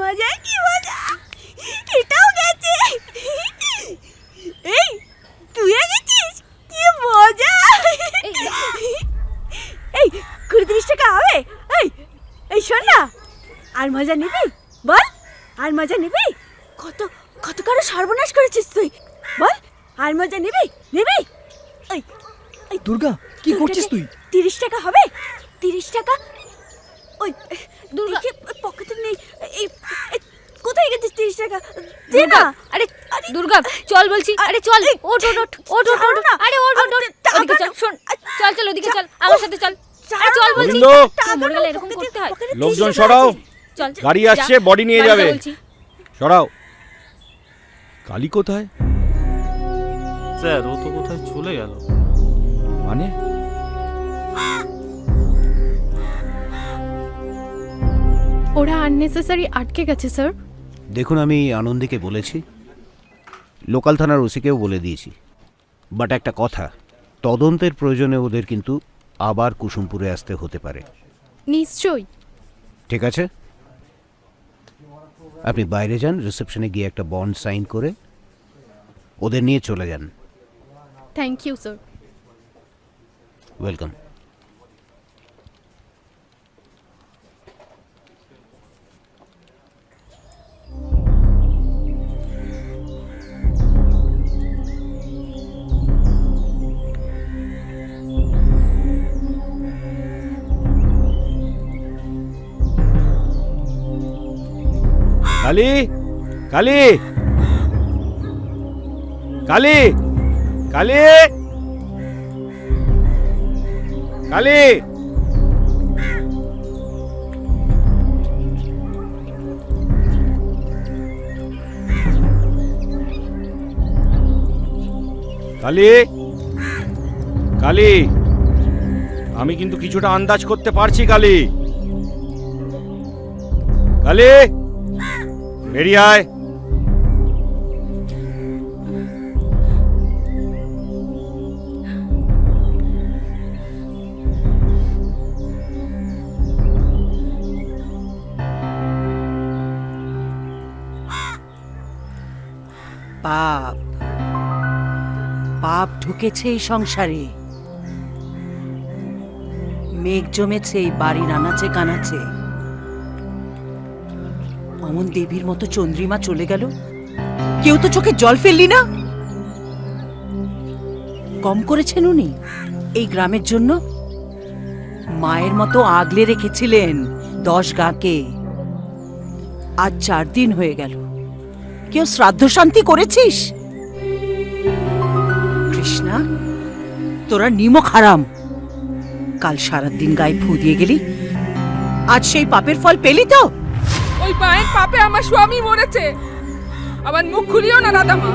মজা কি মজা? এটাও গেছে। এই তুইও গেছিস? কি মজা। এই কুড়ি তিরিশ টাকা হবে? এই এই শোন না। আর মজা নিবি? বল আর মজা নিবি? কত কত কারও সর্বনাশ করেছিস তুই? বল আর মজা নিবি? নিবি? এই দুর্গা কি করছিস তুই? তিরিশ টাকা হবে? তিরিশ টাকা ওই দুর্গা। পকেটে নেই এই কোথায় গেছিস তিরিশ টাকা? দে না। আরে দুর্গা চল বলছি আরে চল এই, ওঠ ওঠ ওঠ ওঠ ওঠ ওঠ না। আরে ওঠ ওঠ ওঠ ওদিকে চল। শোন চল চল ওদিকে চল আমার সাথে চল। আরে চল বলছি গোবিন্দ! মরে গেলে এরকম করতে হয়। লোকজন সরাও। চল গাড়ি আসছে, body নিয়ে যাবে। বলছি। সরাও। কালী কোথায়? স্যার ও তো কোথায় চলে গেল। মানে? ওরা আননেসেসারি আটকে গেছে স্যার দেখুন আমি আনন্দীকে বলেছি। লোকাল থানার ওসিকেও বলে দিয়েছি। বাট একটা কথা তদন্তের প্রয়োজনে ওদের কিন্তু আবার কুসুমপুরে আসতে হতে পারে। নিশ্চয়ই। ঠিক আছে? আপনি বাইরে যান রিসেপশনে গিয়ে একটা বন্ড সাইন করে ওদের নিয়ে চলে যান। Thank you sir welcome Kali Kali Kali Kali Kali. Kali Kali, আমি কিন্তু কিছুটা আন্দাজ করতে পারছি, কালী। কালী বেরিয়ে আয় পাপ। পাপ ঢুকেছে এই সংসারে। মেঘ জমেছে এই বাড়ির আনাচে কানাচে। অমন দেবীর মতো চন্দ্রিমা চলে গেল। কেউ তো চোখে জল ফেললি না? কম করেছেন উনি। এই গ্রামের জন্য মায়ের মতো আগলে রেখেছিলেন দশ গাকে। আজ চার দিন হয়ে গেল। কেউ শ্রাদ্ধ শান্তি করেছিস? কৃষ্ণা, তোরা নিমক হারাম। কাল সারাদিন গায়ে ফু দিয়ে গেলি। আজ সেই পাপের ফল পেলি তো? ওই মায়ের পাপে আমার স্বামী মরেছে। আমার মুখ খুলিও না দাদামা